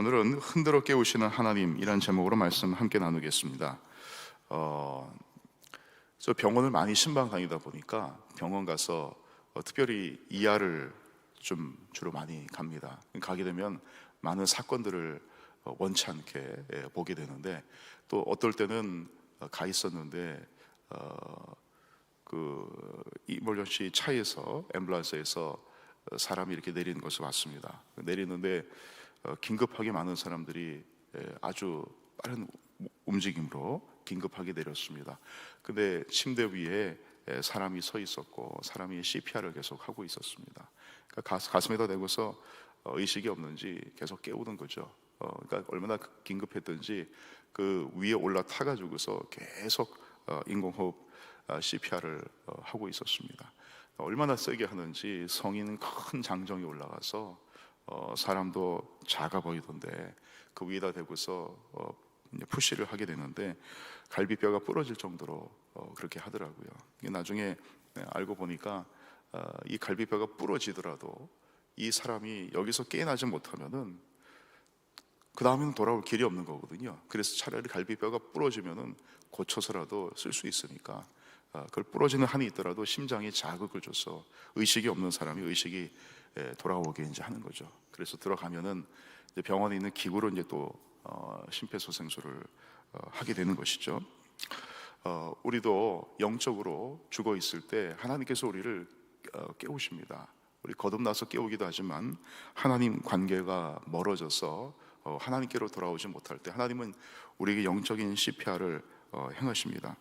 오늘은 흔들어 깨우시는 하나님이란 제목으로 말씀 함께 나누겠습니다. 어, 저 병원을 많이 신방 다니다 보니까 병원 가서 어, 특별히 이하를 좀 주로 많이 갑니다. 가게 되면 많은 사건들을 어, 원치 않게 예, 보게 되는데 또 어떨 때는 어, 가 있었는데 어, 그 이몰전시 차에서 앰뷸런스에서 어, 사람이 이렇게 내리는 것을 봤습니다. 내리는데 어, 긴급하게 많은 사람들이 예, 아주 빠른 움직임으로 긴급하게 내렸습니다. 근데 침대 위에 예, 사람이 서 있었고 사람이 CPR을 계속 하고 있었습니다. 그러니까 가슴, 가슴에다 대고서 어, 의식이 없는지 계속 깨우는 거죠. 어, 그러니까 얼마나 긴급했던지 그 위에 올라타 가지고서 계속 어, 인공호흡 어, CPR을 어, 하고 있었습니다. 얼마나 세게 하는지 성인 큰 장정이 올라가서 어, 사람도 작아 보이던데 그 위에다 대고서 어, 푸시를 하게 되는데 갈비뼈가 부러질 정도로 어, 그렇게 하더라고요. 나중에 네, 알고 보니까 어, 이 갈비뼈가 부러지더라도 이 사람이 여기서 깨어나지 못하면은 그 다음에는 돌아올 길이 없는 거거든요. 그래서 차라리 갈비뼈가 부러지면은 고쳐서라도 쓸 수 있으니까 어, 그걸 부러지는 한이 있더라도 심장에 자극을 줘서 의식이 없는 사람이 의식이 예, 돌아오게 이제 하는 거죠. 그래서 들어가면은 병원에 있는 기구로 이제 또 어, 심폐소생술을 어, 하게 되는 것이죠. 어, 우리도 영적으로 죽어 있을 때 하나님께서 우리를 어, 깨우십니다. 우리 거듭나서 깨우기도 하지만 하나님 관계가 멀어져서 어, 하나님께로 돌아오지 못할 때 하나님은 우리에게 영적인 CPR을 어, 행하십니다.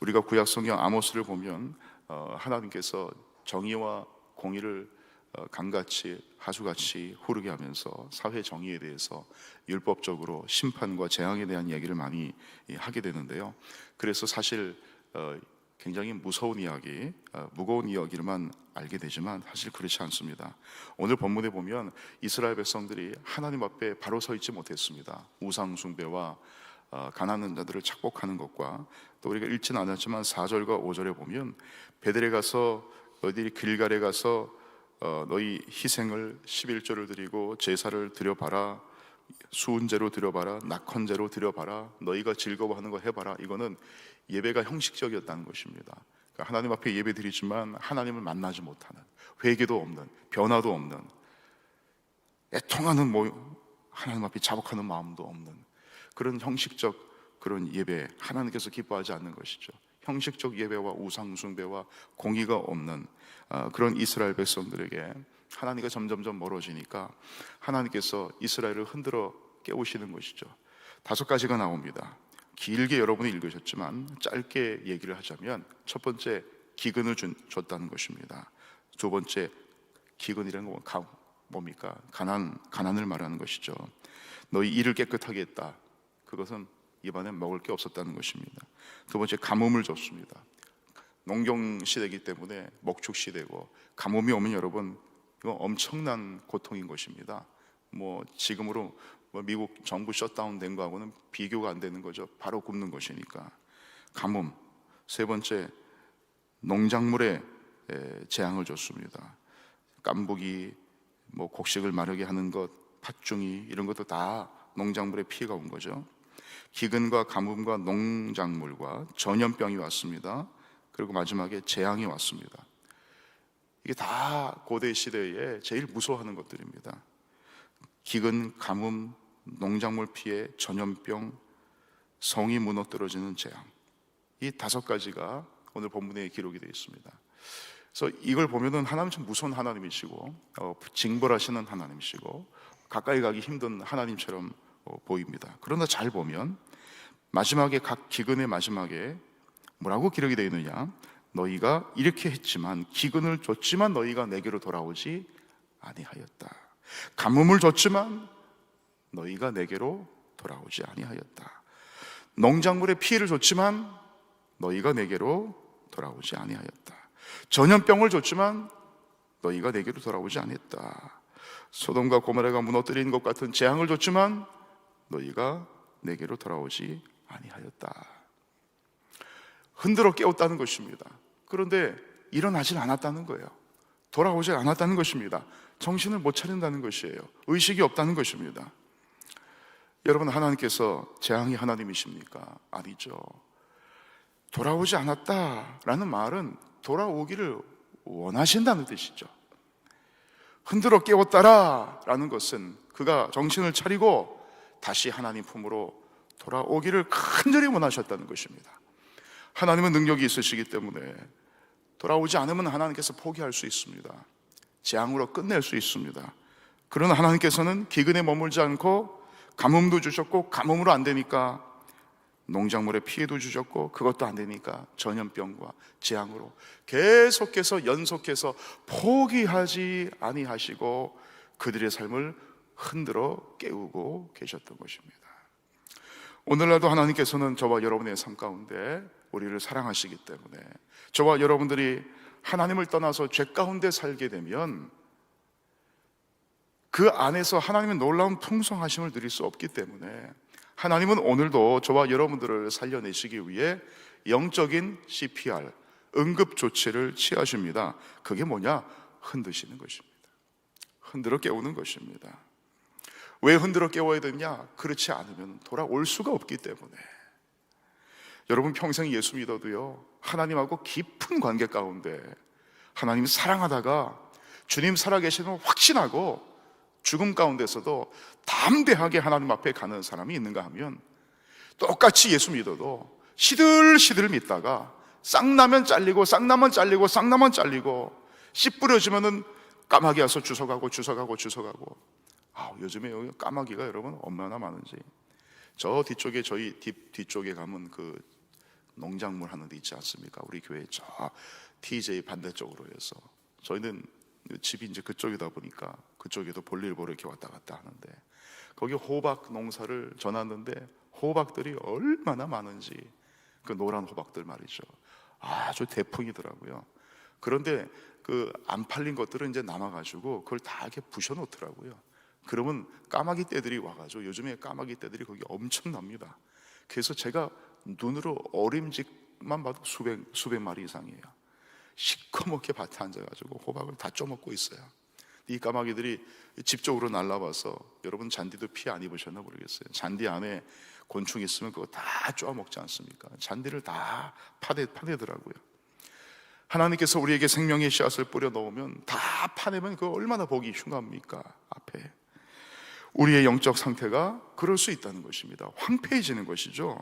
우리가 구약 성경 아모스를 보면 어, 하나님께서 정의와 공의를 어, 강같이 하수같이 흐르게 하면서 사회 정의에 대해서 율법적으로 심판과 재앙에 대한 이야기를 많이 예, 하게 되는데요. 그래서 사실 어, 굉장히 무서운 이야기, 어, 무거운 이야기를만 알게 되지만 사실 그렇지 않습니다. 오늘 본문에 보면 이스라엘 백성들이 하나님 앞에 바로 서 있지 못했습니다. 우상 숭배와 어, 가난한 자들을 착복하는 것과 또 우리가 읽지는 않았지만 4절과 5절에 보면 베델에 가서 너희들이 길갈에 가서 어, 너희 희생을 11조를 드리고 제사를 드려봐라. 수은제로 드려봐라. 낙헌제로 드려봐라. 너희가 즐거워하는 거 해봐라. 이거는 예배가 형식적이었다는 것입니다. 그러니까 하나님 앞에 예배 드리지만 하나님을 만나지 못하는 회개도 없는 변화도 없는 애통하는 뭐 하나님 앞에 자복하는 마음도 없는 그런 형식적 그런 예배 하나님께서 기뻐하지 않는 것이죠 형식적 예배와 우상 숭배와 공의가 없는 아, 그런 이스라엘 백성들에게 하나님과 점점점 멀어지니까 하나님께서 이스라엘을 흔들어 깨우시는 것이죠. 다섯 가지가 나옵니다. 길게 여러분이 읽으셨지만 짧게 얘기를 하자면 첫 번째 기근을 준, 줬다는 것입니다. 두 번째 기근이라는 건 가, 뭡니까? 가난 가난을 말하는 것이죠. 너희 이를 깨끗하게 했다. 그것은 입안에 먹을 게 없었다는 것입니다. 두 번째 가뭄을 줬습니다. 농경 시대이기 때문에 목축 시대고 가뭄이 오면 여러분 이거 엄청난 고통인 것입니다. 뭐 지금으로 뭐 미국 정부 셧다운된 거하고는 비교가 안 되는 거죠. 바로 굽는 것이니까 가뭄. 세 번째 농작물에 에, 재앙을 줬습니다. 깐부기, 뭐 곡식을 마르게 하는 것, 팥중이 이런 것도 다 농작물에 피해가 온 거죠. 기근과 가뭄과 농작물과 전염병이 왔습니다. 그리고 마지막에 재앙이 왔습니다. 이게 다 고대 시대에 제일 무서워하는 것들입니다. 기근, 가뭄, 농작물 피해, 전염병, 성이 무너뜨려지는 재앙. 이 다섯 가지가 오늘 본문에 기록이 되어 있습니다. 그래서 이걸 보면은 하나님 참 무서운 하나님이시고 어, 징벌하시는 하나님이시고 가까이 가기 힘든 하나님처럼 어, 보입니다. 그러나 잘 보면 마지막에 각 기근의 마지막에 뭐라고 기록이 되어 있느냐? 너희가 이렇게 했지만 기근을 줬지만 너희가 내게로 돌아오지 아니하였다. 가뭄을 줬지만 너희가 내게로 돌아오지 아니하였다. 농작물에 피해를 줬지만 너희가 내게로 돌아오지 아니하였다. 전염병을 줬지만 너희가 내게로 돌아오지 않았다. 소돔과 고모라가 무너뜨린 것 같은 재앙을 줬지만 너희가 내게로 돌아오지 아니하였다. 흔들어 깨웠다는 것입니다. 그런데 일어나질 않았다는 거예요. 돌아오지 않았다는 것입니다. 정신을 못 차린다는 것이에요. 의식이 없다는 것입니다. 여러분 하나님께서 재앙이 하나님이십니까? 아니죠. 돌아오지 않았다라는 말은 돌아오기를 원하신다는 뜻이죠. 흔들어 깨웠다라는 것은 그가 정신을 차리고 다시 하나님 품으로 돌아오기를 간절히 원하셨다는 것입니다. 하나님은 능력이 있으시기 때문에 돌아오지 않으면 하나님께서 포기할 수 있습니다. 재앙으로 끝낼 수 있습니다. 그러나 하나님께서는 기근에 머물지 않고 가뭄도 주셨고 가뭄으로 안 되니까 농작물에 피해도 주셨고 그것도 안 되니까 전염병과 재앙으로 계속해서 연속해서 포기하지 아니하시고 그들의 삶을 흔들어 깨우고 계셨던 것입니다. 오늘날도 하나님께서는 저와 여러분의 삶 가운데 우리를 사랑하시기 때문에 저와 여러분들이 하나님을 떠나서 죄 가운데 살게 되면 그 안에서 하나님의 놀라운 풍성하심을 누릴 수 없기 때문에 하나님은 오늘도 저와 여러분들을 살려내시기 위해 영적인 CPR, 응급 조치를 취하십니다. 그게 뭐냐? 흔드시는 것입니다. 흔들어 깨우는 것입니다. 왜 흔들어 깨워야 되냐? 그렇지 않으면 돌아올 수가 없기 때문에. 여러분 평생 예수 믿어도요, 하나님하고 깊은 관계 가운데 하나님 사랑하다가 주님 살아계시는 걸 확신하고 죽음 가운데서도 담대하게 하나님 앞에 가는 사람이 있는가 하면 똑같이 예수 믿어도 시들시들 믿다가 쌍나면 잘리고 쌍나면 잘리고 쌍나면 잘리고 씨 뿌려지면은 까마귀 와서 주워가고 주워가고 주워가고 아 요즘에 여기 까마귀가 여러분 얼마나 많은지 저 뒤쪽에 저희 뒤, 뒤쪽에 가면 그 농작물 하는 데 있지 않습니까? 우리 교회 저 TJ 반대쪽으로 해서 저희는 집이 이제 그쪽이다 보니까 그쪽에도 볼일 보러 이렇게 왔다 갔다 하는데 거기 호박 농사를 전하는데 호박들이 얼마나 많은지 그 노란 호박들 말이죠. 아주 대풍이더라고요. 그런데 그 안 팔린 것들은 이제 남아가지고 그걸 다 이렇게 부셔놓더라고요. 그러면 까마귀 떼들이 와가지고 요즘에 까마귀 떼들이 거기 엄청납니다. 그래서 제가 눈으로 어림직만 봐도 수백 수백 마리 이상이에요. 시커멓게 밭에 앉아가지고 호박을 다 쪼먹고 있어요. 이 까마귀들이 집 쪽으로 날라와서 여러분 잔디도 피해 안 입으셨나 모르겠어요. 잔디 안에 곤충 있으면 그거 다 쪼아먹지 않습니까? 잔디를 다 파내, 파내더라고요. 하나님께서 우리에게 생명의 씨앗을 뿌려 넣으면 다 파내면 그 얼마나 보기 흉합니까? 앞에. 우리의 영적 상태가 그럴 수 있다는 것입니다. 황폐해지는 것이죠.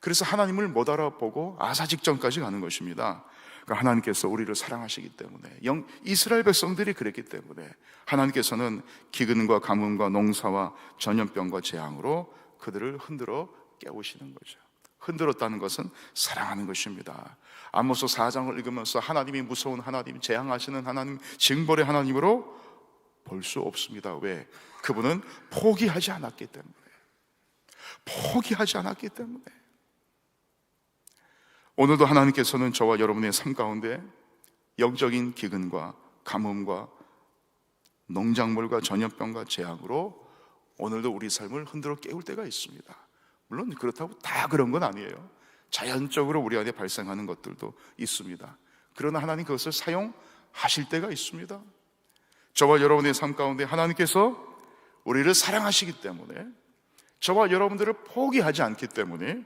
그래서 하나님을 못 알아보고 아사 직전까지 가는 것입니다. 그러니까 하나님께서 우리를 사랑하시기 때문에 영, 이스라엘 백성들이 그랬기 때문에 하나님께서는 기근과 가뭄과 농사와 전염병과 재앙으로 그들을 흔들어 깨우시는 거죠. 흔들었다는 것은 사랑하는 것입니다. 아모스 4장을 읽으면서 하나님이 무서운 하나님, 재앙하시는 하나님, 징벌의 하나님으로 볼 수 없습니다. 왜? 그분은 포기하지 않았기 때문에. 포기하지 않았기 때문에. 오늘도 하나님께서는 저와 여러분의 삶 가운데 영적인 기근과 가뭄과 농작물과 전염병과 재앙으로 오늘도 우리 삶을 흔들어 깨울 때가 있습니다. 물론 그렇다고 다 그런 건 아니에요. 자연적으로 우리 안에 발생하는 것들도 있습니다. 그러나 하나님 그것을 사용하실 때가 있습니다. 저와 여러분의 삶 가운데 하나님께서 우리를 사랑하시기 때문에 저와 여러분들을 포기하지 않기 때문에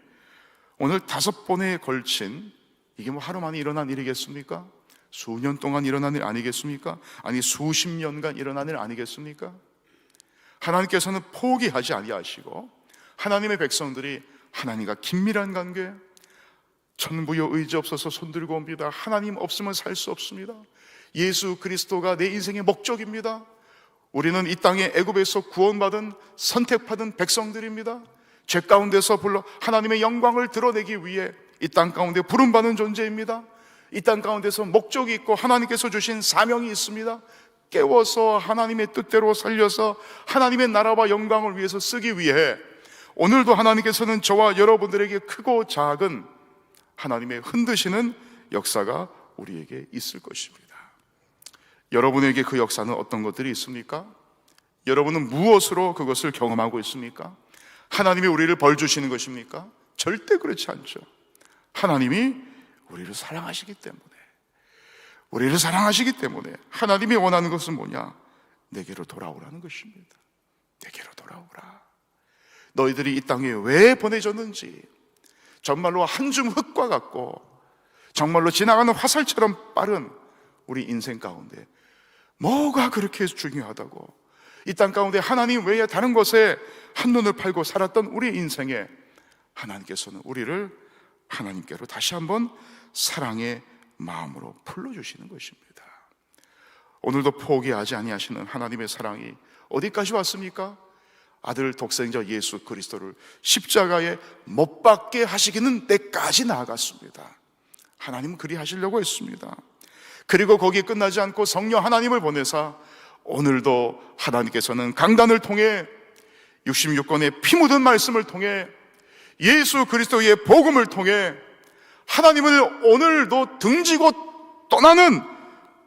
오늘 다섯 번에 걸친 이게 뭐 하루 만에 일어난 일이겠습니까? 수년 동안 일어난 일 아니겠습니까? 아니 수십 년간 일어난 일 아니겠습니까? 하나님께서는 포기하지 아니하시고 하나님의 백성들이 하나님과 긴밀한 관계 천부여 의지 없어서 손들고 옵니다. 하나님 없으면 살 수 없습니다. 예수 그리스도가 내 인생의 목적입니다. 우리는 이 땅의 애굽에서 구원받은 선택받은 백성들입니다. 죄 가운데서 불러 하나님의 영광을 드러내기 위해 이 땅 가운데 부름받는 존재입니다. 이 땅 가운데서 목적이 있고 하나님께서 주신 사명이 있습니다. 깨워서 하나님의 뜻대로 살려서 하나님의 나라와 영광을 위해서 쓰기 위해 오늘도 하나님께서는 저와 여러분들에게 크고 작은 하나님의 흔드시는 역사가 우리에게 있을 것입니다. 여러분에게 그 역사는 어떤 것들이 있습니까? 여러분은 무엇으로 그것을 경험하고 있습니까? 하나님이 우리를 벌 주시는 것입니까? 절대 그렇지 않죠. 하나님이 우리를 사랑하시기 때문에 우리를 사랑하시기 때문에 하나님이 원하는 것은 뭐냐? 내게로 돌아오라는 것입니다. 내게로 돌아오라. 너희들이 이 땅에 왜 보내졌는지 정말로 한 줌 흙과 같고 정말로 지나가는 화살처럼 빠른 우리 인생 가운데 뭐가 그렇게 중요하다고 이 땅 가운데 하나님 외에 다른 것에 한눈을 팔고 살았던 우리 인생에 하나님께서는 우리를 하나님께로 다시 한번 사랑의 마음으로 불러주시는 것입니다. 오늘도 포기하지 아니하시는 하나님의 사랑이 어디까지 왔습니까? 아들 독생자 예수 그리스도를 십자가에 못 박게 하시기는 때까지 나아갔습니다. 하나님은 그리 하시려고 했습니다. 그리고 거기 끝나지 않고 성령 하나님을 보내사 오늘도 하나님께서는 강단을 통해 66권의 피 묻은 말씀을 통해 예수 그리스도의 복음을 통해 하나님을 오늘도 등지고 떠나는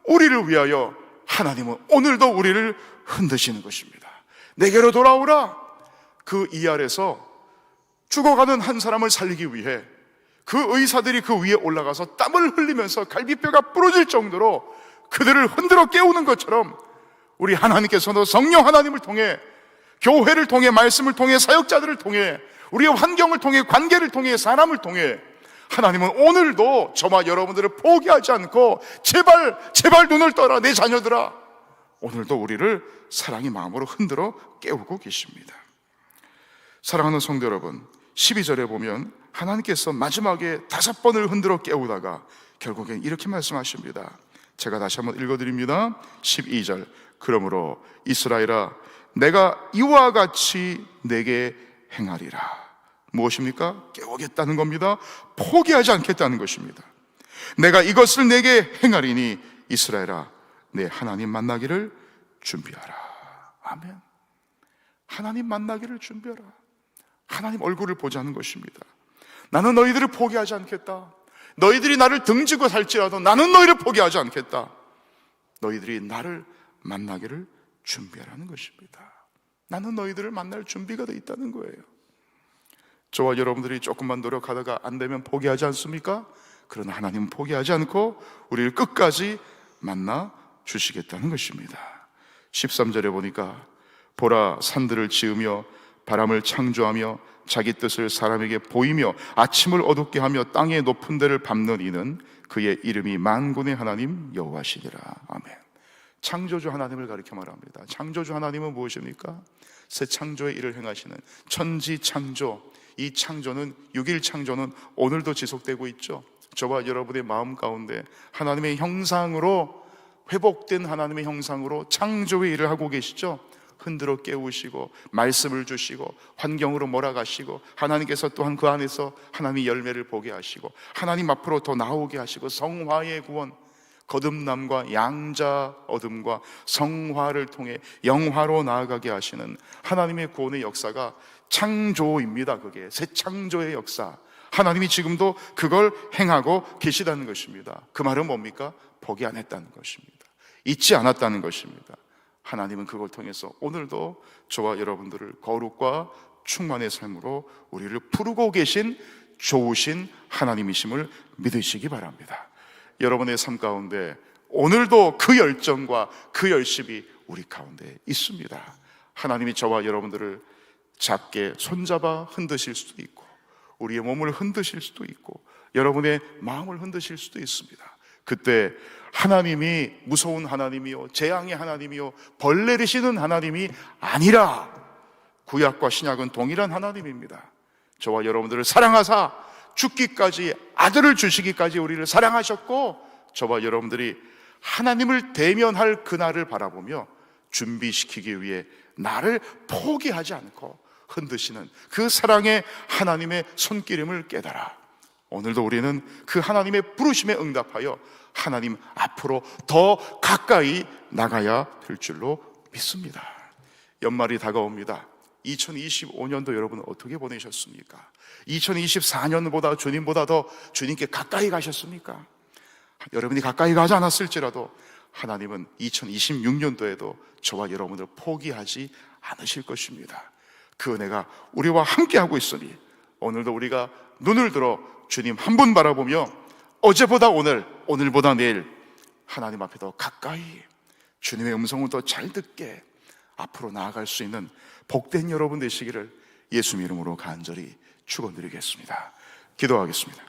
우리를 위하여 하나님은 오늘도 우리를 흔드시는 것입니다. 내게로 돌아오라. 그 이 아래서 죽어가는 한 사람을 살리기 위해 그 의사들이 그 위에 올라가서 땀을 흘리면서 갈비뼈가 부러질 정도로 그들을 흔들어 깨우는 것처럼 우리 하나님께서도 성령 하나님을 통해 교회를 통해 말씀을 통해 사역자들을 통해 우리의 환경을 통해 관계를 통해 사람을 통해 하나님은 오늘도 저와 여러분들을 포기하지 않고 제발 제발 눈을 떠라 내 자녀들아 오늘도 우리를 사랑의 마음으로 흔들어 깨우고 계십니다. 사랑하는 성도 여러분, 12절에 보면 하나님께서 마지막에 다섯 번을 흔들어 깨우다가 결국엔 이렇게 말씀하십니다. 제가 다시 한번 읽어드립니다. 12절. 그러므로 이스라엘아, 내가 이와 같이 내게 행하리라. 무엇입니까? 깨우겠다는 겁니다. 포기하지 않겠다는 것입니다. 내가 이것을 내게 행하리니 이스라엘아, 내 하나님 만나기를 준비하라. 아멘. 하나님 만나기를 준비하라. 하나님 얼굴을 보자는 것입니다. 나는 너희들을 포기하지 않겠다. 너희들이 나를 등지고 살지라도 나는 너희를 포기하지 않겠다. 너희들이 나를 만나기를 준비하라는 것입니다. 나는 너희들을 만날 준비가 돼 있다는 거예요. 저와 여러분들이 조금만 노력하다가 안 되면 포기하지 않습니까? 그러나 하나님은 포기하지 않고 우리를 끝까지 만나 주시겠다는 것입니다. 13절에 보니까 보라 산들을 지으며 바람을 창조하며 자기 뜻을 사람에게 보이며 아침을 어둡게 하며 땅의 높은 데를 밟는 이는 그의 이름이 만군의 하나님 여호와시니라. 아멘. 창조주 하나님을 가리켜 말합니다. 창조주 하나님은 무엇입니까? 새 창조의 일을 행하시는 천지 창조. 이 창조는 6일 창조는 오늘도 지속되고 있죠. 저와 여러분의 마음 가운데 하나님의 형상으로 회복된 하나님의 형상으로 창조의 일을 하고 계시죠. 흔들어 깨우시고 말씀을 주시고 환경으로 몰아가시고 하나님께서 또한 그 안에서 하나님의 열매를 보게 하시고 하나님 앞으로 더 나오게 하시고 성화의 구원 거듭남과 양자 얻음과 성화를 통해 영화로 나아가게 하시는 하나님의 구원의 역사가 창조입니다. 그게 새 창조의 역사. 하나님이 지금도 그걸 행하고 계시다는 것입니다. 그 말은 뭡니까? 포기 안 했다는 것입니다. 잊지 않았다는 것입니다. 하나님은 그걸 통해서 오늘도 저와 여러분들을 거룩과 충만의 삶으로 우리를 부르고 계신 좋으신 하나님이심을 믿으시기 바랍니다. 여러분의 삶 가운데 오늘도 그 열정과 그 열심이 우리 가운데 있습니다. 하나님이 저와 여러분들을 작게 손잡아 흔드실 수도 있고 우리의 몸을 흔드실 수도 있고 여러분의 마음을 흔드실 수도 있습니다. 그때 하나님이 무서운 하나님이요 재앙의 하나님이요 벌레를 씌는 하나님이 아니라 구약과 신약은 동일한 하나님입니다. 저와 여러분들을 사랑하사 죽기까지 아들을 주시기까지 우리를 사랑하셨고 저와 여러분들이 하나님을 대면할 그날을 바라보며 준비시키기 위해 나를 포기하지 않고 흔드시는 그 사랑의 하나님의 손길임을 깨달아 오늘도 우리는 그 하나님의 부르심에 응답하여 하나님 앞으로 더 가까이 나가야 될 줄로 믿습니다. 연말이 다가옵니다. 2025년도 여러분 어떻게 보내셨습니까? 2024년보다 주님보다 더 주님께 가까이 가셨습니까? 여러분이 가까이 가지 않았을지라도 하나님은 2026년도에도 저와 여러분을 포기하지 않으실 것입니다. 그 은혜가 우리와 함께하고 있으니 오늘도 우리가 눈을 들어 주님 한 분 바라보며 어제보다 오늘, 오늘보다 내일 하나님 앞에 더 가까이 주님의 음성을 더 잘 듣게 앞으로 나아갈 수 있는 복된 여러분 되시기를 예수 이름으로 간절히 축원드리겠습니다. 기도하겠습니다.